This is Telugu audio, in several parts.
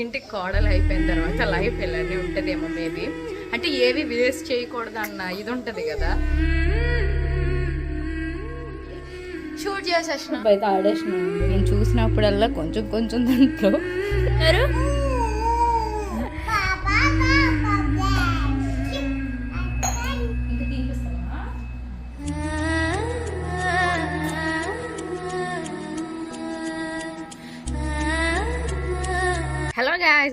ఇంటికి కోడలు అయిపోయిన తర్వాత లైఫ్ ఇలానే ఉంటదేమో మేబీ. అంటే ఏవి వేస్ట్ చేయకూడదు అన్న ఇది ఉంటది కదా. షూట్ చేసేసిన. అయితే ఆడేసిన. నేను చూసినప్పుడల్లా కొంచెం కొంచెం దాంట్లో.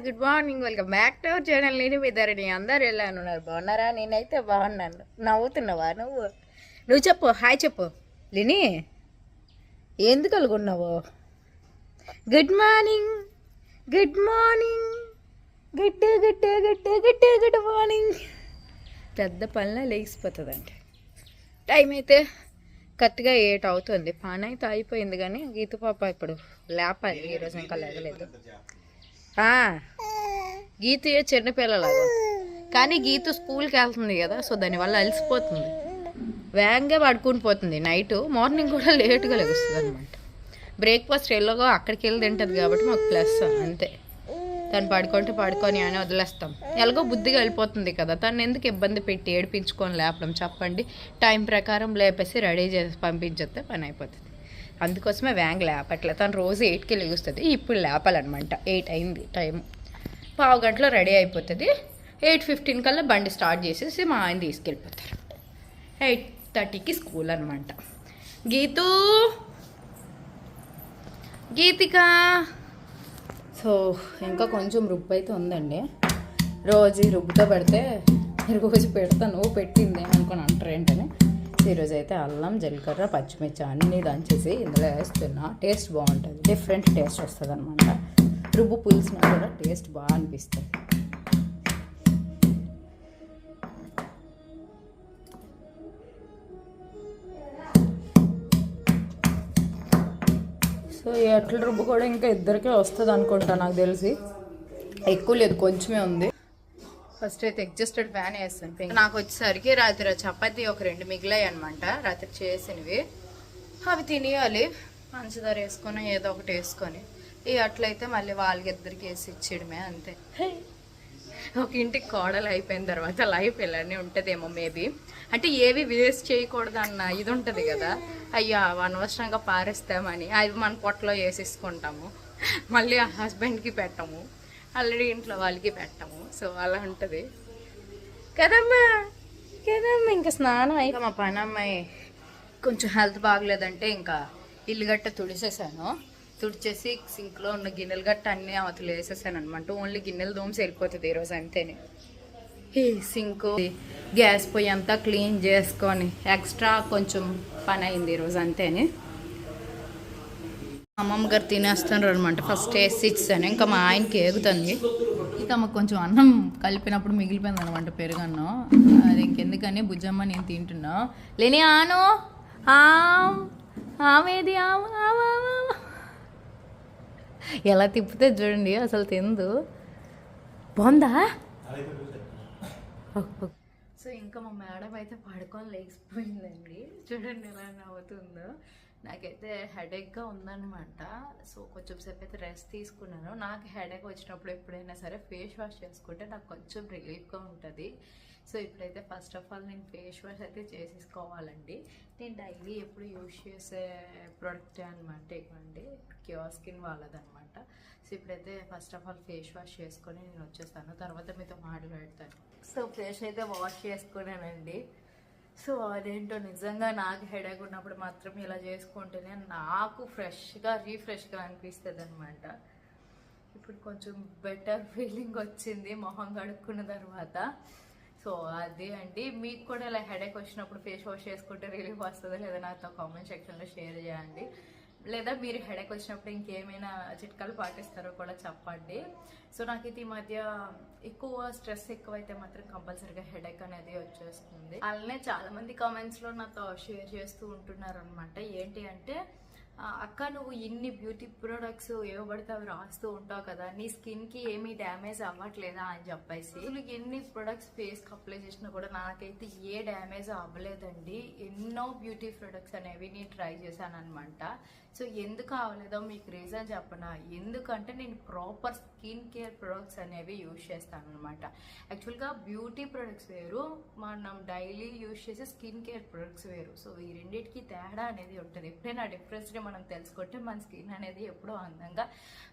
Good morning welcome back to our channel. నేను మీ ధరణి అందరు ఎలా ఉన్నారు? బాగున్నారా? నేనైతే బాగున్నాను. నవ్వుతున్నావా నువ్వు? నువ్వు చెప్పు హాయ్ చెప్పు. లిని ఎందుకు కలుగున్నావు? Good morning good morning. Good good good good good morning. పెద్ద పనిలో లేచిపోతుందండి టైం అయితే కరెక్ట్గా ఎయిట్ అవుతుంది పని అయితే అయిపోయింది కానీ గీత పాప ఇప్పుడు లేపాలి. ఈరోజు ఇంకా లేగలేదు గీత ఏ కానీ గీత స్కూల్కి వెళ్తుంది కదా సో దానివల్ల అలసిపోతుంది. వేగంగా పడుకుని పోతుంది. నైట్ మార్నింగ్ కూడా లేట్గా లెగుస్తుంది అనమాట బ్రేక్ఫాస్ట్ ఎల్లోగా అక్కడికి వెళ్ళి తింటుంది కాబట్టి మాకు ప్లస్ అంతే. తను పడుకుంటే పడుకొని అని వదిలేస్తాం. ఎలాగో బుద్ధిగా వెళ్ళిపోతుంది కదా తను ఎందుకు ఇబ్బంది పెట్టి ఏడిపించుకొని లేపడం? చెప్పండి. టైం ప్రకారం లేపేసి రెడీ చేసి పంపించేస్తే పని అయిపోతుంది. అందుకోసమే వ్యాంగ్ లేపట్లే. తను రోజు ఎయిట్కి లేగుస్తుంది. ఇప్పుడు లేపాలన్నమాట ఎయిట్ అయింది టైం పావు గంటలో రెడీ అయిపోతుంది. ఎయిట్ ఫిఫ్టీన్ కల్లా బండి స్టార్ట్ చేసేసి మా ఆయన తీసుకెళ్ళిపోతారు. ఎయిట్ థర్టీకి స్కూల్ అనమాట. గీతూ! గీతిక! సో ఇంకా కొంచెం రుబ్బు అయితే ఉందండి. రోజు రుబ్బుతో పెడితే రోజు పెడతాను పెట్టింది అనుకుని అంటారు ఏంటని. ఈరోజు అయితే అల్లం జీలకర్ర పచ్చిమిర్చి అన్నీ దంచేసి ఇందులో వేస్తున్నా. టేస్ట్ బాగుంటుంది. డిఫరెంట్ టేస్ట్ వస్తుంది అనమాట రుబ్బు పులిసినా కూడా టేస్ట్ బాగా అనిపిస్తుంది. సో ఈ రుబ్బు కూడా ఇంకా ఇద్దరికే వస్తుంది అనుకుంటా నాకు తెలిసి. ఎక్కువ లేదు కొంచెమే ఉంది. ఫస్ట్ అయితే ఎగ్జస్టెడ్ ఫ్యాన్ వేస్తాను నాకు వచ్చేసరికి రాత్రి చపాతి ఒక రెండు మిగిలాయి అనమాట రాత్రి చేసినవి. అవి తినేయాలి పంచదార వేసుకొని ఏదో ఒకటి వేసుకొని. ఇక అట్లయితే మళ్ళీ వాళ్ళకి ఇద్దరికి వేసి ఇచ్చేయడమే అంతే. ఒక ఇంటికి కోడలు అయిపోయిన తర్వాత లైఫ్ ఇలానే ఉంటుందేమో మేబీ. అంటే ఏవి వేస్ట్ చేయకూడదు అన్న ఇది ఉంటుంది కదా. అయ్యా అనవసరంగా పారేస్తామని. అవి మన పొట్టలో వేసేసుకుంటాము. మళ్ళీ ఆ హస్బెండ్కి పెట్టము. ఆల్రెడీ ఇంట్లో వాళ్ళకి పెట్టము సో అలా ఉంటుంది. కదమ్మా కదమ్మా ఇంకా స్నానం అయితే మా పని అమ్మాయి కొంచెం హెల్త్ బాగలేదంటే ఇంకా ఇల్లు గట్ట తుడిసేసాను. తుడిచేసి సింక్లో ఉన్న గిన్నెలు గట్ట అన్నీ అవతలు వేసేసాను అనమాట ఓన్లీ గిన్నెలు దోమ సరిపోతుంది ఈరోజు అంతేనే. ఈ సింక్ గ్యాస్ పొయ్యి అంతా క్లీన్ చేసుకొని ఎక్స్ట్రా కొంచెం పని అయింది ఈరోజు అంతేనే. అమ్మమ్మ గారు తినేస్తున్నారు అనమాట ఫస్ట్ వేసి ఇచ్చాను. ఇంకా మా ఆయనకి ఏగుతుంది తమకు మాకు కొంచెం అన్నం కలిపినప్పుడు మిగిలిపోయింది అనమాట పెరుగన్నం. అది ఇంకెందుకని బుజ్జమ్మ నేను తింటున్నా. లేని ఆను ఆమ్ ఆమెది ఎలా తిప్పితే చూడండి అసలు తిందు. బాగుందా? సో ఇంకా మా మేడం అయితే పడుకొని లేచిపోయిందండి. చూడండి ఎలా నవ్వుతుందో. నాకైతే హెడేక్గా ఉందన్నమాట. సో కొంచెం సేపు అయితే రెస్ట్ తీసుకున్నాను. నాకు హెడేక్ వచ్చినప్పుడు ఎప్పుడైనా సరే ఫేస్ వాష్ చేసుకుంటే నాకు కొంచెం రిలీఫ్గా ఉంటుంది. సో ఇప్పుడైతే ఫస్ట్ ఆఫ్ ఆల్ నేను ఫేస్ వాష్ అయితే చేసేసుకోవాలండి. నేను డైలీ ఎప్పుడు యూజ్ చేసే ప్రోడక్ట్ అనమాట ఇవ్వండి క్యూర్ స్కిన్ వాళ్ళదనమాట సో ఇప్పుడైతే first of all face wash చేసుకొని నేను వచ్చేస్తాను. తర్వాత మీతో మాట్లాడతాను. సో ఫేస్ అయితే వాష్ చేసుకున్నానండి. సో అదేంటో నిజంగా నాకు హెడేక్ ఉన్నప్పుడు మాత్రం ఇలా చేసుకుంటేనే నాకు ఫ్రెష్గా రీఫ్రెష్గా అనిపిస్తుంది అనమాట ఇప్పుడు కొంచెం బెటర్ ఫీలింగ్ వచ్చింది మొహం కడుక్కున్న తర్వాత. సో అదే అండి. మీకు కూడా ఇలా హెడేక్ వచ్చినప్పుడు ఫేస్ వాష్ చేసుకుంటే రిలీఫ్ వస్తుందో లేదా నాతో కామెంట్ సెక్షన్లో షేర్ చేయండి. లేదా మీరు హెడేక్ వచ్చినప్పుడు ఇంకేమైనా చిట్కాలు పాటిస్తారో కూడా చెప్పండి. సో నాకు ఇది ఈ మధ్య ఎక్కువ స్ట్రెస్ ఎక్కువైతే మాత్రం కంపల్సరీగా హెడేక్ అనేది వచ్చేస్తుంది. అలానే చాలా మంది కామెంట్స్లో నాతో షేర్ చేస్తూ ఉంటున్నారు అనమాట ఏంటి అంటే అక్క నువ్వు ఇన్ని బ్యూటీ ప్రొడక్ట్స్ ఏవో పడితే అవి రాస్తూ ఉంటావు కదా నీ స్కిన్కి ఏమీ డ్యామేజ్ అవ్వట్లేదా అని చెప్పేసి అసలు ఎన్ని ప్రొడక్ట్స్ ఫేస్కి అప్లై చేసినా కూడా నాకైతే ఏ డ్యామేజ్ అవ్వలేదండి. ఎన్నో బ్యూటీ ప్రొడక్ట్స్ అనేవి నేను ట్రై చేశాను అనమాట సో ఎందుకు అవ్వలేదో మీకు రీజన్ చెప్పనా? ఎందుకంటే నేను ప్రాపర్ స్కిన్ కేర్ ప్రొడక్ట్స్ అనేవి యూజ్ చేస్తాను అనమాట యాక్చువల్గా బ్యూటీ ప్రొడక్ట్స్ వేరు మనం డైలీ యూజ్ చేసే స్కిన్ కేర్ ప్రొడక్ట్స్ వేరు. సో ఈ రెండింటికి తేడా అనేది ఉంటుంది. ఎప్పుడైనా డిఫరెన్స్ మనం తెలుసుకుంటే మన స్కిన్ అనేది ఎప్పుడో అందంగా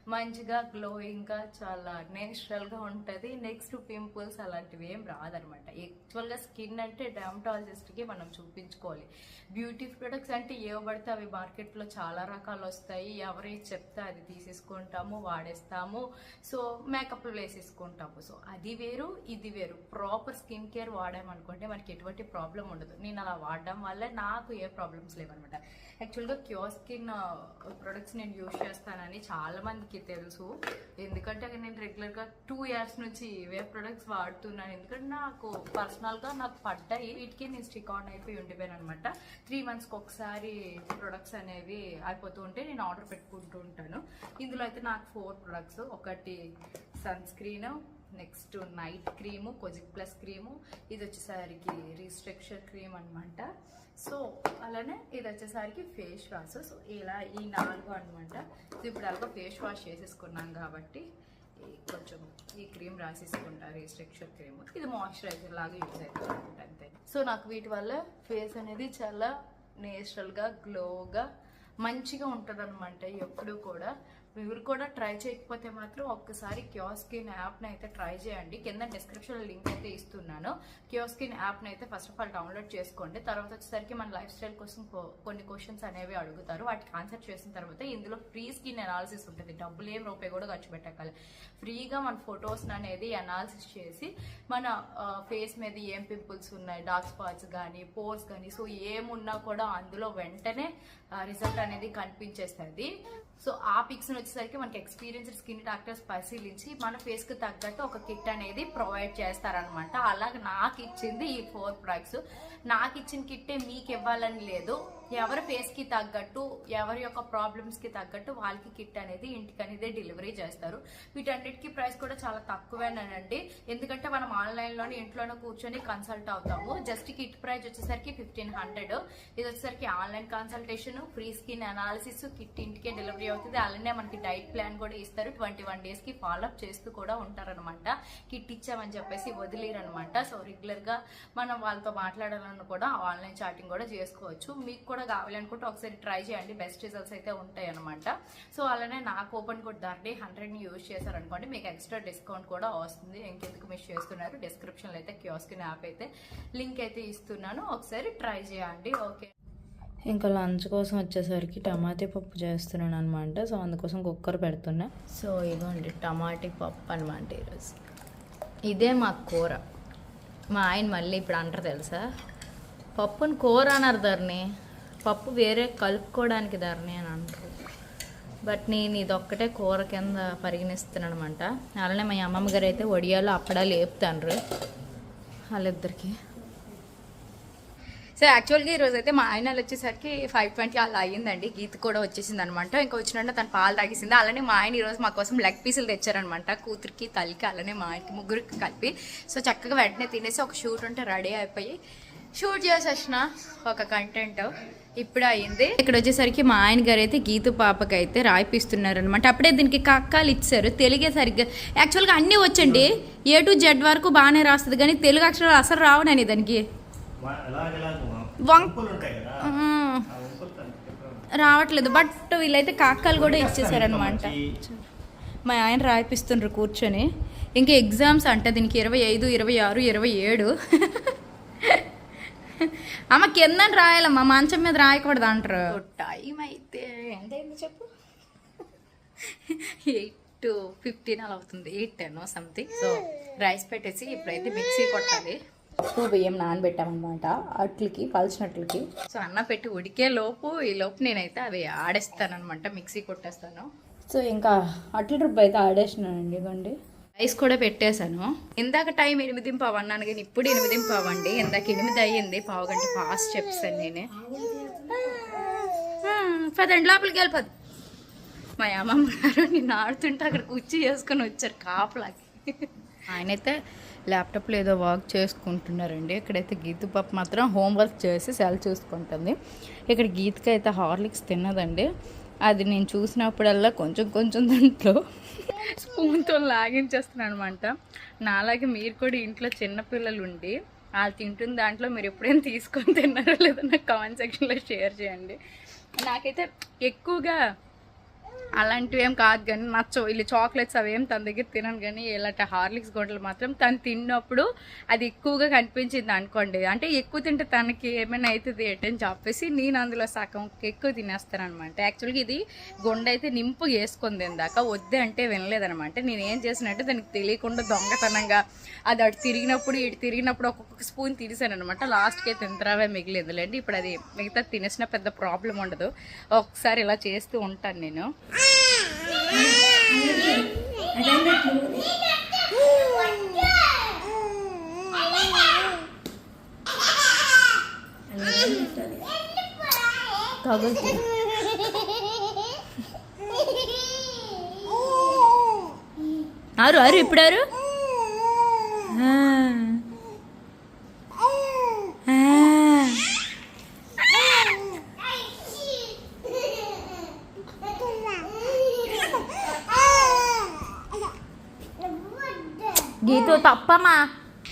మంచిగా గ్లోయింగ్గా చాలా నేచురల్గా ఉంటుంది. నెక్స్ట్ పింపుల్స్ అలాంటివి ఏం రాదనమాట. యాక్చువల్గా స్కిన్ అంటే డెర్మటాలజిస్ట్కి మనం చూపించుకోవాలి. బ్యూటీ ప్రొడక్ట్స్ అంటే ఏవో పడితే అవి మార్కెట్లో చాలా రకాలు వస్తాయి. ఎవరే చెప్తే అది తీసేసుకుంటాము వాడేస్తాము. సో మేకప్లు వేసేసుకుంటాము. సో అది వేరు ఇది వేరు. ప్రాపర్ స్కిన్ కేర్ వాడామనుకుంటే మనకి ఎటువంటి ప్రాబ్లం ఉండదు. నేను అలా వాడడం వల్ల నాకు ఏ ప్రాబ్లమ్స్ లేవన్నమాట యాక్చువల్గా క్యూర్ స్కిన్ ప్రొడక్ట్స్ uh, నేను యూజ్ చేస్తానని చాలా మందికి తెలుసు. ఎందుకంటే నేను రెగ్యులర్గా టూ ఇయర్స్ నుంచి ఇవే ప్రొడక్ట్స్ వాడుతున్నాను. ఎందుకంటే నాకు పర్సనల్గా నాకు పడ్డాయి. వీటికి నేను స్టిక్ ఆన్ అయిపోయి ఉండిపోయాను అనమాట త్రీ మంత్స్కి ఒకసారి ప్రొడక్ట్స్ అనేవి అయిపోతూ ఉంటే నేను ఆర్డర్ పెట్టుకుంటూ ఉంటాను. ఇందులో అయితే నాకు ఫోర్ ప్రొడక్ట్స్ ఒకటి sun screen next night cream kojic plus cream. ఇది వచ్చేసరికి రీస్ట్రక్చర్ క్రీమ్ అనమాట సో అలానే ఇది వచ్చేసరికి ఫేస్ వాష్. సో ఇలా ఈ నాలుగు అనమాట ఇప్పుడు అలాగ ఫేస్ వాష్ చేసేసుకున్నాం కాబట్టి ఈ కొంచెం ఈ క్రీమ్ రాసేసుకుంటా రీస్ట్రక్చర్ క్రీమ్. ఇది మాయిశ్చరైజర్ లాగా యూజ్ అవుతుంది అంతే. సో నాకు వీటి వల్ల ఫేస్ అనేది చాలా నేచురల్గా గ్లోగా మంచిగా ఉంటుంది అనమాట ఎప్పుడు కూడా. మీరు కూడా ట్రై చేయకపోతే మాత్రం ఒక్కసారి క్యోస్కిన్ యాప్ని అయితే ట్రై చేయండి. కింద డిస్క్రిప్షన్లో లింక్ అయితే ఇస్తున్నాను. క్యోస్కిన్ యాప్ని అయితే ఫస్ట్ ఆఫ్ ఆల్ డౌన్లోడ్ చేసుకోండి. తర్వాత వచ్చేసరికి మన లైఫ్ స్టైల్ కోసం కొన్ని క్వశ్చన్స్ అనేవి అడుగుతారు. వాటికి ఆన్సర్ చేసిన తర్వాత ఇందులో ఫ్రీ స్కిన్ అనాలిసిస్ ఉంటుంది. డబ్బులు ఏం రూపాయి కూడా ఖర్చు పెట్టకాలి ఫ్రీగా మన ఫొటోస్ని అనేది అనాలిసిస్ చేసి మన ఫేస్ మీద ఏం పింపుల్స్ ఉన్నాయి? డార్క్ స్పాట్స్ కానీ పోర్స్ కానీ సో ఏమున్నా కూడా అందులో వెంటనే రిజల్ట్ అనేది కనిపించేస్తుంది. సో ఆ పిక్స్ను వచ్చేసరికి మనకి ఎక్స్పీరియన్స్డ్ స్కిన్ డాక్టర్స్ పరిశీలించి మన ఫేస్కి తగ్గట్టు ఒక కిట్ అనేది ప్రొవైడ్ చేస్తారనమాట అలాగే నాకు ఇచ్చింది ఈ ఫోర్ ప్రొడక్ట్స్ నాకు ఇచ్చిన కిట్టే మీకు ఇవ్వాలని లేదు. ఎవరి ఫేస్కి తగ్గట్టు ఎవరి యొక్క ప్రాబ్లమ్స్కి తగ్గట్టు వాళ్ళకి కిట్ అనేది ఇంటికి అనేది డెలివరీ చేస్తారు. వీటన్నిటికీ ప్రైస్ కూడా చాలా తక్కువేనండి. ఎందుకంటే మనం ఆన్లైన్లోనే ఇంట్లోనే కూర్చొని కన్సల్ట్ అవుతాము. జస్ట్ కిట్ ప్రైస్ వచ్చేసరికి ఫిఫ్టీన్ హండ్రెడ్ ఇది వచ్చేసరికి online consultation free skin analysis kit ఇంటికే డెలివరీ అవుతుంది. అలానే మనకి డైట్ ప్లాన్ కూడా ఇస్తారు. ట్వంటీ వన్ డేస్కి ఫాలో అప్ చేస్తూ కూడా ఉంటారనమాట కిట్ ఇచ్చామని చెప్పేసి వదిలేరనమాట సో రెగ్యులర్గా మనం వాళ్ళతో మాట్లాడాలని కూడా ఆన్లైన్ చాటింగ్ కూడా చేసుకోవచ్చు. మీకు కూడా కావాలనుకుంటే ఒకసారి ట్రై చేయండి. బెస్ట్ రిజల్ట్స్ అయితే ఉంటాయి అనమాట సో అలానే నాకు ఓపెన్ కోడ్ ధరని హండ్రెడ్ని యూజ్ చేశారనుకోండి మీకు ఎక్స్ట్రా డిస్కౌంట్ కూడా వస్తుంది. ఇంకెందుకు మిస్ చేస్తున్నారు? డిస్క్రిప్షన్లో అయితే కియోస్కిన్ యాప్ అయితే లింక్ అయితే ఇస్తున్నాను. ఒకసారి ట్రై చేయండి. ఓకే. ఇంకా లంచ్ కోసం వచ్చేసరికి టమాటీ పప్పు చేస్తున్నాను అనమాట సో అందుకోసం కుక్కర్ పెడుతున్నా. సో ఇదిగోండి టమాటీ పప్పు అనమాట ఈరోజు. ఇదే మా కూర. మా ఆయన మళ్ళీ ఇప్పుడు అంటారు తెలుసా? పప్పుని కూర అన్నారు ధరని పప్పు వేరే కలుపుకోవడానికి ధరణి అని అంటారు. బట్ నేను ఇదొక్కటే కూర కింద పరిగణిస్తున్నాను అనమాట అలానే మా అమ్మమ్మ గారు అయితే ఒడియాలు అప్పడాలు వేపుతాండ్రు వాళ్ళిద్దరికి. సో యాక్చువల్గా ఈరోజు అయితే మా ఆయన వచ్చేసరికి ఫైవ్ ట్వంటీ అలా అయ్యిందండి. గీత కూడా వచ్చేసింది అనమాట ఇంకా వచ్చినట్టు తను పాలు తాగేసింది. అలానే మా ఆయన ఈరోజు మా కోసం లెగ్ పీసులు తెచ్చారనమాట. కూతురికి తల్లికి అలానే మా ఆయనకి ముగ్గురికి కలిపి. సో చక్కగా వెంటనే తినేసి ఒక షూట్ ఉంటే రెడీ అయిపోయి షూట్ చేసి వచ్చిన ఒక కంటెంట్ ఇప్పుడు అయ్యింది ఇక్కడ వచ్చేసరికి మా ఆయన గారు అయితే గీతు పాపకి అయితే రాయిపిస్తున్నారు అనమాట అప్పుడే దీనికి కక్కాలు ఇచ్చారు. తెలుగే సరిగ్గా యాక్చువల్గా అన్నీ వచ్చండి. ఏ టు జెడ్ వరకు బాగానే రాస్తుంది కానీ తెలుగు అక్షరాలు అసలు దానికి. ఆ, ఆ. వంకులు రావట్లేదు బట్ వీళ్ళైతే కాకాలు కూడా ఇచ్చేసారనమాట మా ఆయన రాయిపిస్తుండ్రు కూర్చొని. ఇంకా ఎగ్జామ్స్ అంట దీనికి ఇరవై ఐదు ఇరవై ఆరు ఇరవై ఏడు. అమ్మ కింద రాయాలమ్మా మంచం మీద రాయకూడదు అంటారు. టైం అయితే ఎంత చెప్పు? ఎయిట్ ఫిఫ్టీన్ అలా అవుతుంది. Eight ten something so rice పెట్టేసి ఇప్పుడైతే మిక్సీ కొట్టాలి. ఉప్పు బియ్యం నానబెట్టామన్నమాట. అట్లకి పలిచినట్లకి. సో అన్న పెట్టి ఉడికే లోపు ఈ లోపు నేనైతే అవి ఆడేస్తాను అనమాట మిక్సీ కొట్టేస్తాను. సో ఇంకా అట్ల రుబ్బు అయితే ఆడేసినానండి ఇవ్వండి రైస్ కూడా పెట్టేశాను. ఇందాక టైం ఎనిమిది పావు కానీ ఇప్పుడు ఎనిమిది పావు ఇందాక ఎనిమిది అయ్యింది పావు గంట ఫాస్ట్ చెప్పాను నేనే. పదండి లోపలికి వెళ్ళిపోదు మా అమ్మమ్మ గారు నిన్ను ఆడుతుంటే అక్కడ కుర్చీ చేసుకొని వచ్చారు కాపలాకి. ఆయనైతే ల్యాప్టాప్లో ఏదో వర్క్ చేసుకుంటున్నారండి. ఇక్కడైతే గీతు పాప మాత్రం హోంవర్క్ చేసి సెల్ చూసుకుంటుంది. ఇక్కడ గీతకి అయితే హార్లిక్స్ తిన్నదండి. అది నేను చూసినప్పుడల్లా కొంచెం కొంచెం దాంట్లో స్పూన్తో లాగించేస్తున్నాను అనమాట నాలాగే మీరు కూడా ఇంట్లో చిన్నపిల్లలు ఉండి వాళ్ళు తింటున్న దాంట్లో మీరు ఎప్పుడైనా తీసుకొని తిన్నారో? లేదో నాకు కామెంట్ సెక్షన్లో షేర్ చేయండి. నాకైతే ఎక్కువగా అలాంటివి ఏం కాదు కానీ నచ్చవు. వీళ్ళు చాక్లెట్స్ అవేం తన దగ్గర తినను కానీ ఇలాంటి హార్లిక్స్ గొడ్డలు మాత్రం తను తిన్నప్పుడు అది ఎక్కువగా కనిపించింది అనుకోండి. అంటే ఎక్కువ తింటే తనకి ఏమైనా అవుతుంది ఏంటని చెప్పేసి నేను అందులో సగం ఎక్కువ తినేస్తాను అనమాట యాక్చువల్గా ఇది గుండె అయితే నింపు వేసుకుంది ఇందాక. వద్దే అంటే వినలేదనమాట నేను ఏం చేసినట్టు దానికి తెలియకుండా దొంగతనంగా అది అటు తిరిగినప్పుడు ఇటు తిరిగినప్పుడు ఒక్కొక్క స్పూన్ తినేసాను అనమాట లాస్ట్కి అయితే ఇంతరావే మిగిలిందిలేండి. ఇప్పుడు అది మిగతా తినేసిన పెద్ద ప్రాబ్లం ఉండదు. ఒకసారి ఇలా చేస్తూ ఉంటాను నేను. ఆరు ఆరు ఇప్పుడు ఆరు గీతు తప్పమ్మా.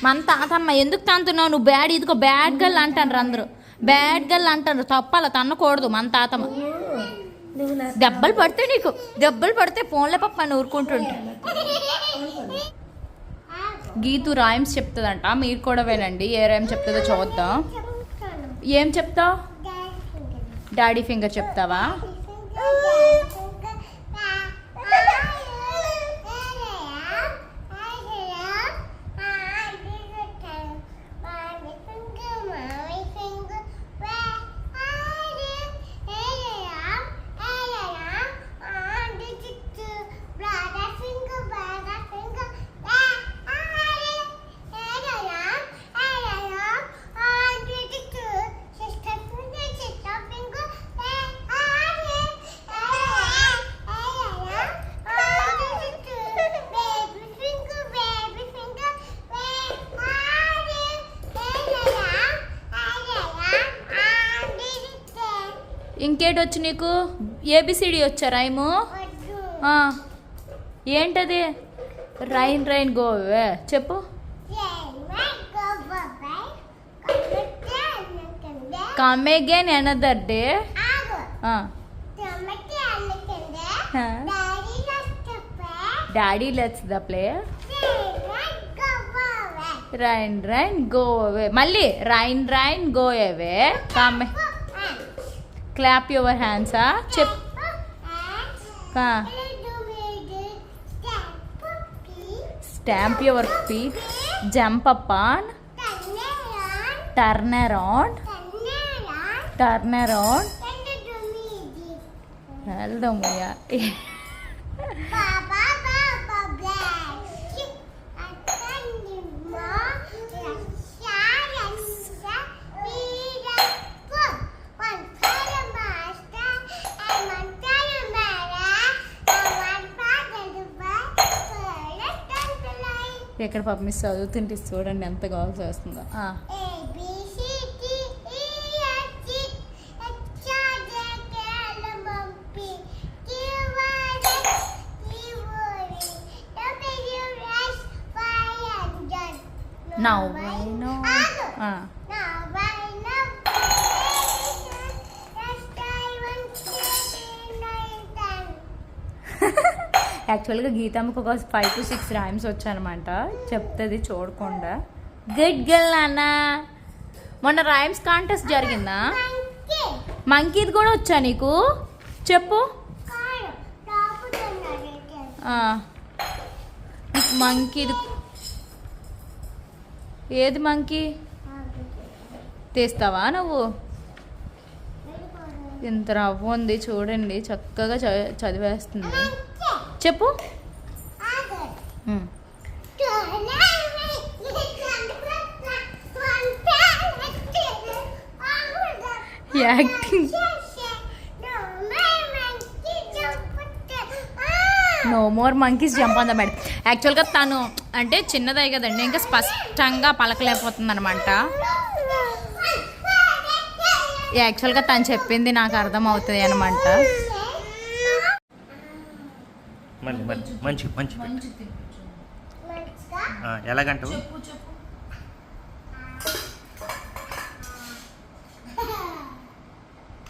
మన తాతమ్మ ఎందుకు తంతున్నావు? నువ్వు బ్యాడ్ ఇదిగో బ్యాడ్ గర్ల్ అంటారు అందరూ. బ్యాడ్ గర్ల్ అంటారు తప్పాల? తన్నకూడదు మన తాతమ్మ దెబ్బలు పడితే నీకు దెబ్బలు పడితే ఫోన్లే పప్ప అని ఊరుకుంటుంటే గీతు రాయమ్స్ చెప్తుందంట. మీరు కూడా వినండి. ఏ రాయం చెప్తుందో చూద్దాం. ఏం చెప్తావు? డాడీ ఫింగర్ చెప్తావా? ఏడు వచ్చి నీకు ఏబిసిడి వచ్చా రైము? ఏంటది? రైన్ రైన్ గోవే చెప్పు. Come again another day daddy let's the play rain rain go away మళ్ళీ rain rain go away come clap your హ్యాండ్సా చెప్ stamp your feet jump up on turn around turn around వెళ్దాం ఎక్కడ పాప మిస్ చదువుతుంటే చూడండి ఎంత కావాల్సి వస్తుందో ఆ. యాక్చువల్గా గీతమ్మకు ఒక ఫైవ్ టు సిక్స్ రైమ్స్ వచ్చానమాట చెప్తుంది చూడకుండా. గుడ్ గర్ల్ నాన్న. మొన్న రైమ్స్ కాంటెస్ట్ జరిగిందా? మంకీది కూడా వచ్చా నీకు? చెప్పు. మంకీది ఏది మంకీ? తీస్తావా నువ్వు? ఇంత రవ్వ ఉంది చూడండి. చక్కగా చదివేస్తుంది. చెప్పు. Hmm. Acting. No more monkeys jump on madam యాక్చువల్గా తను అంటే చిన్నదే కదండి ఇంకా స్పష్టంగా పలకలేకపోతుంది అనమాట యాక్చువల్గా తను చెప్పింది నాకు అర్థమవుతుంది అనమాట మళ్ళీ మళ్ళీ మంచి మంచి ఎలాగంటావు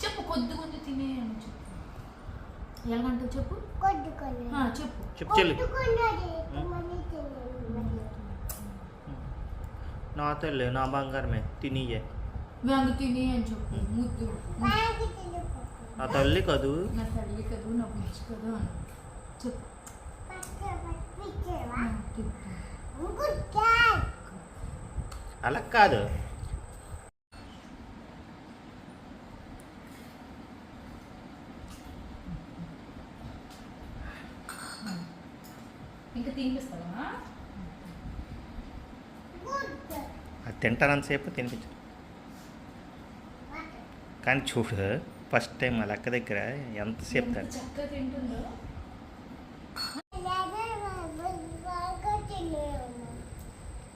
చెప్పు కొద్ది కొద్ది తినే చెప్పు. ఎలాగంటావు చెప్పు? చెప్పు. చెప్పు చెల్లి. నా తల్లి నా బంగారమే తినియే. వ్యాంగ తినే అని చెప్పు. ముద్దు. నా తల్లి కదూ? నా తల్లి కదూ నా బుజ్జి కదూ అని. అలా కాదు. ఇంకా తినిపిస్తావా? అది తింటానంతసేపు తినిపించు. కానీ చూడు ఫస్ట్ టైం వాళ్ళ అక్క దగ్గర ఎంతసేపు తింటుందో.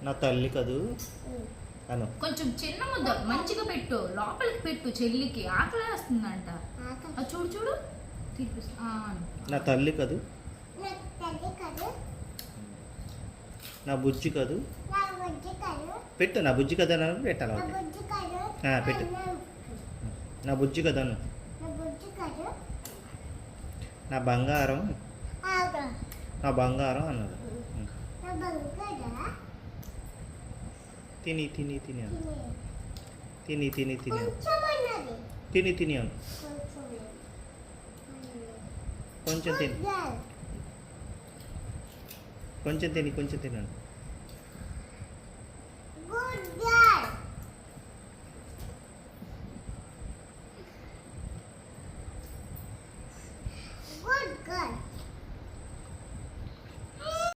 నా తల్లి కదూ? అను. కొంచెం చిన్న ముద్ద మంచిగా పెట్టు లోపలికి పెట్టు చెల్లికి ఆకలి. వేస్తుందంట చూడు చూడు. నా తల్లి కదూ? నా బుజ్జి కదూ? పెట్టు నా బుజ్జి కదా పెట్టాలి పెట్టు. నా బుజ్జి. కదను నా బంగారం. నా బంగారం అన్నది ఉం. తిని తిని తిని అను తిని తిని తిని అను తిని తిని అను కొంచెం తిని కొంచెం తిని కొంచెం తిని అను